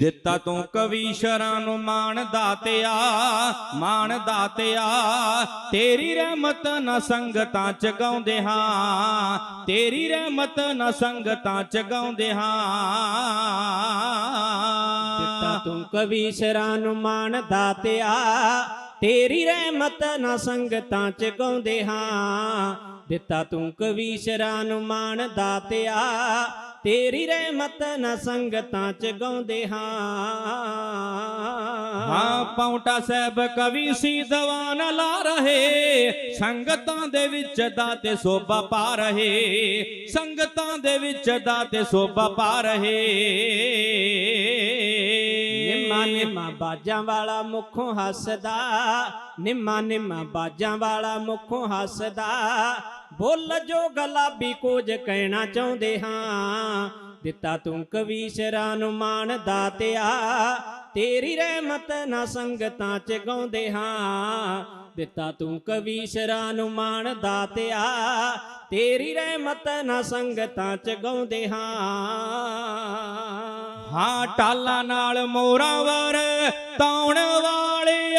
ਦਿੱਤਾ ਤੂੰ ਕਵੀਸ਼ਰਾਂ ਨੂੰ ਮਾਣ ਦਾਤਿਆ ਮਾਣ ਦਾਤਿਆ। ਤੇਰੀ ਰਹਿਮਤ ਨਾ ਸੰਗਤਾਂ ਚ ਗਾਉਂਦੇ ਹਾਂ, ਤੇਰੀ ਰਹਿਮਤ ਨਾ ਸੰਗਤਾਂ ਚ ਗਾਉਂਦੇ ਹਾਂ। ਦਿੱਤਾ ਤੂੰ ਕਵੀਸ਼ਰਾਂ ਨੂੰ ਮਾਣ ਦਾਤਿਆ, ਤੇਰੀ ਰਹਿਮਤ ਨਾ ਸੰਗਤਾਂ ਚ ਗਾਉਂਦੇ ਹਾਂ। ਦਿੱਤਾ ਤੂੰ ਕਵੀਸ਼ਰਾਂ ਨੂੰ ਮਾਣ ਦਾਤਿਆ ਤੇਰੀ ਰਹਿਮਤ ਨਾ ਸੰਗਤਾਂ ਚ ਗਾਉਂਦੇ ਹਾਂ। ਹਾਂ ਪੌਂਟਾ ਸਾਹਿਬ ਕਵੀ ਸੀ ਦਵਾਨ ਲਾ ਰਹੇ। ਸੰਗਤਾਂ ਦੇ ਵਿੱਚ ਦਾਤੇ ਸੋਭਾ ਪਾ ਰਹੇ। ਸੰਗਤਾਂ ਦੇ ਵਿੱਚ ਦਾਤੇ ਸੋਭਾ ਪਾ ਰਹੇ। ਨਿੰਮਾ ਨਿੰਮਾ ਬਾਜਾਂ ਵਾਲਾ ਮੁਖੋਂ ਹੱਸਦਾ। ਨਿੰਮਾ ਨਿੰਮਾ ਬਾਜਾਂ ਵਾਲਾ ਮੁਖੋਂ ਹੱਸਦਾ। ਬੋਲ ਜੋ ਗਲਾਬੀ ਕੁਝ ਕਹਿਣਾ ਚਾਹੁੰਦੇ ਹਾਂ। ਦਿੱਤਾ ਤੂੰ ਕਵੀਸ਼ਰਾਂ ਨੂੰ ਮਾਣ ਦਾਤਿਆ ਤੇਰੀ ਰਹਿਮਤ ਨਾ ਸੰਗਤਾਂ ਚ ਗਾਉਂਦੇ ਹਾਂ। ਦਿੱਤਾ ਤੂੰ ਕਵੀਸ਼ਰਾਂ ਨੂੰ ਮਾਣ ਦਾਤਿਆ ਤੇਰੀ ਰਹਿਮਤ ਨਾ ਸੰਗਤਾਂ ਚ ਗਾਉਂਦੇ ਹਾਂ। ਹਾਂ, ਟਾਲਾਂ ਨਾਲ ਮੋਰਾਂ ਵਰ ਤਾਉਣ ਵਾਲੇ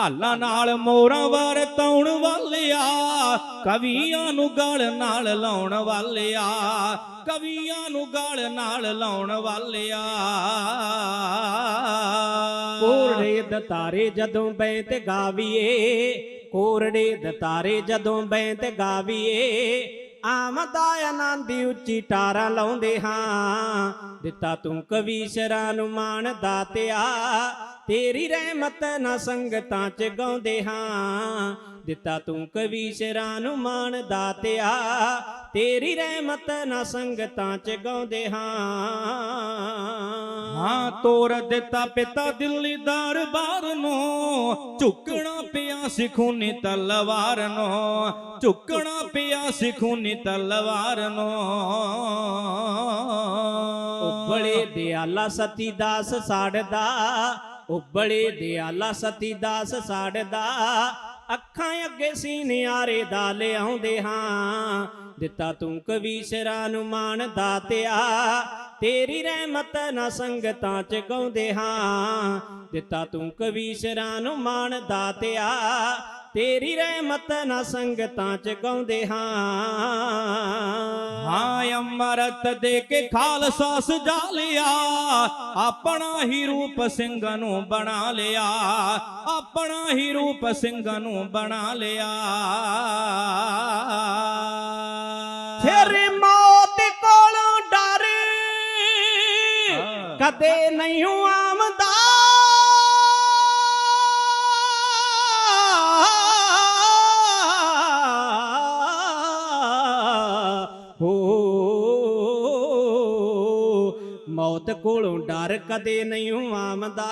ਢਾਲਾਂ ਨਾਲ ਮੋਰਾਂ ਵਰ ਤਾਉਣ ਵਾਲਿਆ, ਕਵੀਆਂ ਨੂੰ ਗਲ ਨਾਲ ਲਾਉਣ ਵਾਲਿਆ, ਕਵੀਆਂ ਨੂੰ ਗਲ ਨਾਲ ਲਾਉਣ ਵਾਲਿਆ। ਕੋਰੜੇ ਦਤਾਰੇ ਜਦੋਂ ਬੈ ਤੇ ਗਾਵੀਏ, ਕੋਰੜੇ ਦਤਾਰੇ ਜਦੋਂ ਬੈ ਤੇ ਗਾਵੀਏ ਆਮਦਾ ਆਨੰਦੀ ਉੱਚੀ ਟਾਰਾਂ ਲਾਉਂਦੇ ਹਾਂ। ਦਿੱਤਾ ਤੂੰ ਕਵੀਸ਼ਰਾਂ ਨੂੰ ਮਾਣ ਦਾਤਿਆ ਤੇਰੀ ਰਹਿਮਤ ਨਾ ਸੰਗਤਾਂ ਚ ਗਾਉਂਦੇ ਹਾਂ। ਦਿੱਤਾ ਤੂੰ ਕਵੀਸ਼ਰਾਂ ਨੂੰ ਮਾਣ ਦਾਤਿਆ ਤੇਰੀ ਰਹਿਮਤ ਨਾ ਸੰਗਤਾਂ ਚ ਗਾਉਂਦੇ ਹਾਂ। ਹਾਂ, ਤੋਰ ਦਿੱਤਾ ਪਿਤਾ ਦਿੱਲੀ ਦਰਬਾਰ ਨੂੰ। ਝੁਕਣਾ ਪਿਆ ਸਿੱਖੂ ਸਿਖੂਨੀ ਤਲਵਾਰ ਨੂੰ ਝੁਕਣਾ ਪਿਆ ਸਿੱਖੂ ਸਿਖੂਨੀ ਤਲਵਾਰ ਨੂੰ। ਉਬਲੇ ਦਿਆਲਾ ਸਤੀ ਦਾਸ ਸਾੜਦਾ ਉਬਲੇ ਦਿਆਲਾ ਸਤੀ ਦਾਸ ਸਾੜਦਾ ਅੱਖਾਂ ਅੱਗੇ ਸੀਨਿਆਰੇ ਦਾ ਲਿਆਉਂਦੇ ਹਾਂ। ਦਿੱਤਾ ਤੂੰ ਕਵੀਸ਼ਰਾਂ ਨੂੰ ਮਾਣ ਦਾਤਿਆ। ਤੇਰੀ ਰਹਿਮਤ ਨਾ ਸੰਗਤਾਂ ਚ ਗਾਉਂਦੇ ਹਾਂ। ਦਿੱਤਾ ਤੂੰ ਕਵੀਸ਼ਰਾਂ ਨੂੰ ਮਾਣ ਦਾਤਿਆ। ਤੇਰੀ ਰਹਿਮਤ ਨਾ ਸੰਗਤਾਂ ਚ ਗਾਉਂਦੇ ਹਾਂ। ਹਾਂ ਅਮਰਤ ਦੇ ਕੇ ਖਾਲਸਾ ਸਜਾ ਲਿਆ। ਆਪਣਾ ਹੀ ਰੂਪ ਸਿੰਘ ਨੂੰ ਬਣਾ ਲਿਆ। ਆਪਣਾ ਹੀ ਰੂਪ ਸਿੰਘ ਨੂੰ ਬਣਾ ਲਿਆ। ਫਿਰ ਮੌਤ ਕੋਲੋਂ ਡਰ। ਕਦੇ ਨਹੀਂ ਆਮਦਾ ਮੌਤ ਕੋਲੋਂ ਡਰ ਕਦੇ ਨਹੀਂ ਆਮਦਾ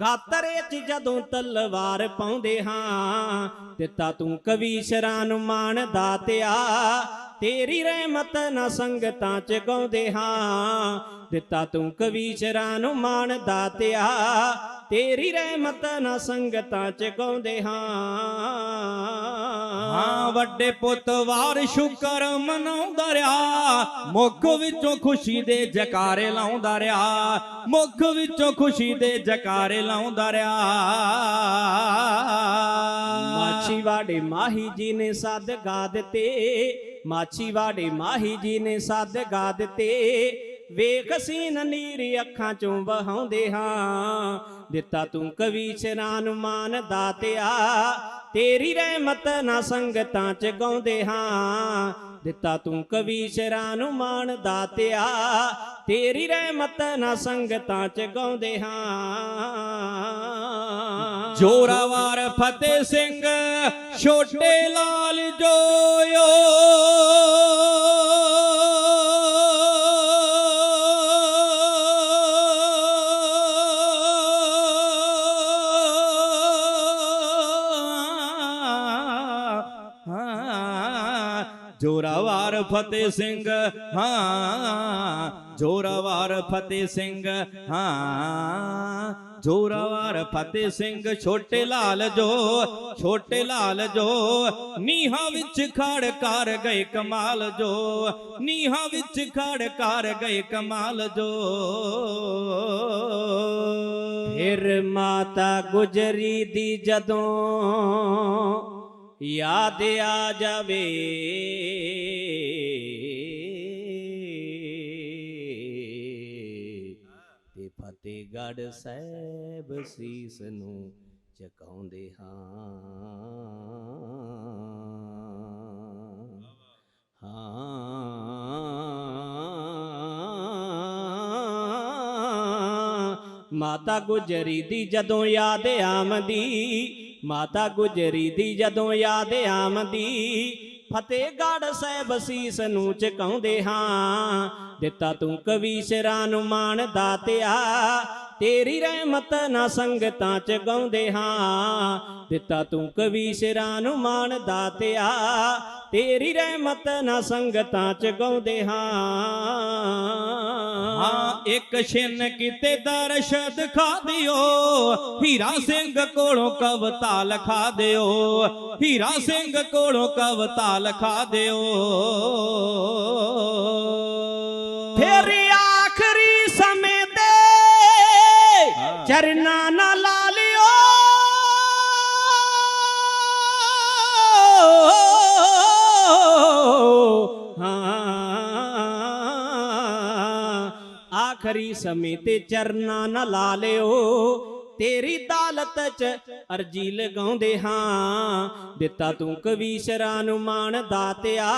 ਗਾਤਰੇ ਚ ਜਦੋਂ ਤਲਵਾਰ ਪਾਉਂਦੇ ਹਾਂ ਦਿੱਤਾ ਤੂੰ ਕਵੀਸ਼ਰਾਂ ਨੂੰ ਮਾਣ ਦਾਤਿਆ ਤੇਰੀ ਰਹਿਮਤ ਨਾ ਸੰਗਤਾਂ ਚ ਗਾਉਂਦੇ ਹਾਂ ਦਿੱਤਾ ਤੂੰ ਕਵੀਸ਼ਰਾਂ ਨੂੰ ਮਾਣ ਦਾਤਿਆ ਤੇਰੀ ਰਹਿਮਤ ਨਾ ਸੰਗਤਾਂ ਚ ਗਾਉਂਦੇ ਹਾਂ ਹਾਂ। ਵੱਡੇ ਪੁੱਤ, ਵਾਰ ਸ਼ੁਕਰ ਮਨਾਉਂਦਾ ਰਿਹਾ। ਮੁਖ ਵਿੱਚੋਂ ਖੁਸ਼ੀ ਦੇ ਜਕਾਰੇ ਲਾਉਂਦਾ ਰਿਹਾ। ਮੁਖ ਵਿੱਚੋਂ ਖੁਸ਼ੀ ਦੇ ਜਕਾਰੇ ਲਾਉਂਦਾ ਰਿਹਾ। ਮਾਛੀਵਾੜੇ ਮਾਹੀ ਜੀ ਨੇ ਸੱਦ ਗਾ ਦਿੱਤੇ। ਮਾਛੀਵਾੜੇ ਮਾਹੀ ਜੀ ਨੇ ਸੱਦ ਗਾ ਦਿੱਤੇ। ਵੇਖ ਸੀਨ ਨੀਰੀ ਅੱਖਾਂ ਚੋਂ ਵਹਾਉਂਦੇ ਹਾਂ। ਦਿੱਤਾ ਤੂੰ ਕਵੀ ਸ਼ਰਾਨ ਮਾਨ ਦਾਤਿਆ ਤੇਰੀ ਰਹਿਮਤ ਨਾ ਸੰਗਤਾਂ ਚ ਗਾਉਂਦੇ ਹਾਂ। ਦਿੱਤਾ ਤੂੰ ਕਵੀਸ਼ਰਾਂ ਨੂੰ ਮਾਨ ਦਾਤਿਆ ਤੇਰੀ ਰਹਿਮਤ ਨਾ ਸੰਗਤਾਂ ਚ ਗਾਉਂਦੇ ਹਾਂ। ਜੋਰਾਵਾਰ ਫਤਿਹ ਸਿੰਘ, ਛੋਟੇ ਲਾਲ ਜੋਇਓ। ਜੋਰਾਵਾਰ ਫਤਿਹ ਸਿੰਘ, ਹਾਂ, ਜੋਰਾਵਾਰ ਫਤਿਹ ਸਿੰਘ, ਹਾਂ, ਜ਼ੋਰਾਵਾਰ ਫਤਿਹ ਸਿੰਘ, ਛੋਟੇ ਲਾਲ ਜੋ, ਛੋਟੇ ਲਾਲ ਜੋ, ਨੀਹਾਂ ਵਿੱਚ ਖੜ ਕਰ ਗਏ ਕਮਾਲ ਜੋ, ਨੀਹਾਂ ਵਿੱਚ ਖੜ ਕਰ ਗਏ ਕਮਾਲ ਜੋ। ਫਿਰ ਮਾਤਾ ਗੁਜਰੀ ਦੀ ਜਦੋਂ ਯਾਦ ਆ ਜਾਵੇ। ਤੇ ਫਤਿਹਗੜ੍ਹ ਸਾਹਿਬ ਸੀਸ ਨੂੰ ਝੁਕਾਉਂਦੇ ਹਾਂ। ਹਾਂ। ਮਾਤਾ ਗੁਜਰੀ ਦੀ ਜਦੋਂ ਯਾਦ ਆਮਦੀ ਮਾਤਾ ਗੁਜਰੀ ਦੀ ਜਦੋਂ ਯਾਦ ਆਮਦੀ ਫਤਿਹਗੜ੍ਹ ਸਾਹਿਬ ਸੀਸ ਨੂੰ ਝੁਕਾਉਂਦੇ ਹਾਂ। ਦਿੱਤਾ ਤੂੰ ਕਵੀ ਸਿਰਾਂ ਨੂੰ ਮਾਣ ਦਾਤਿਆ ਤੇਰੀ ਰਹਿਮਤ ਨਾ ਸੰਗਤਾਂ ਚ ਗਾਉਂਦੇ ਹਾਂ। ਦਿੱਤਾ ਤੂੰ ਕਵੀ ਸਿਰਾਂ ਨੂੰ ਮਾਣ ਦਾਤਿਆ ਤੇਰੀ ਰਹਿਮਤ ਨਾ ਸੰਗਤਾਂ ਚ ਗਾਉਂਦੇ ਹਾਂ। ਹਾਂ, ਇੱਕ ਛਿਨ ਕਿਤੇ ਦਰਸ਼ ਖਾ ਦਿਓ। ਹੀਰਾ ਸਿੰਘ ਕੋਲੋਂ ਕਵਤਾ ਲਿਖਾ ਦਿਓ। ਹੀਰਾ ਸਿੰਘ ਕੋਲੋਂ ਕਵਤਾ ਲਿਖਾ ਦਿਓ। ਆਖਰੀ ਸਮੇਂ ਤੇ ਚਰਨਾ ਨਾ ਲਾ ਲਿਓ। ਤੇਰੀ ਦਾਲਤ ਚ ਅਰਜੀ ਲਗਾਉਂਦੇ ਹਾਂ। ਦਿੱਤਾ ਤੂੰ ਕਵੀਸ਼ਰਾਂ ਨੂੰ ਮਾਣ ਦਾਤਿਆ।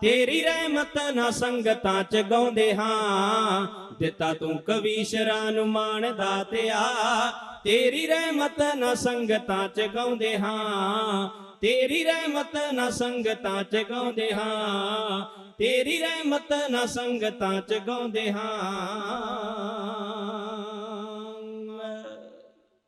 ਤੇਰੀ ਰਹਿਮਤ ਨਾ ਸੰਗਤਾਂ ਚ ਗਾਉਂਦੇ ਹਾਂ। ਦਿੱਤਾ ਤੂੰ ਕਵੀਸ਼ਰਾਂ ਨੂੰ ਮਾਣ ਦਾਤਿਆ। ਤੇਰੀ ਰਹਿਮਤ ਨਾ ਸੰਗਤਾਂ ਚ ਗਾਉਂਦੇ ਹਾਂ। ਤੇਰੀ ਰਹਿਮਤ ਨਾ ਸੰਗਤਾਂ ਚ ਗਾਉਂਦੇ ਹਾਂ। ਤੇਰੀ ਰਹਿਮਤ ਨਾ ਸੰਗਤਾਂ ਚ ਗਾਉਂਦੇ ਹਾਂ।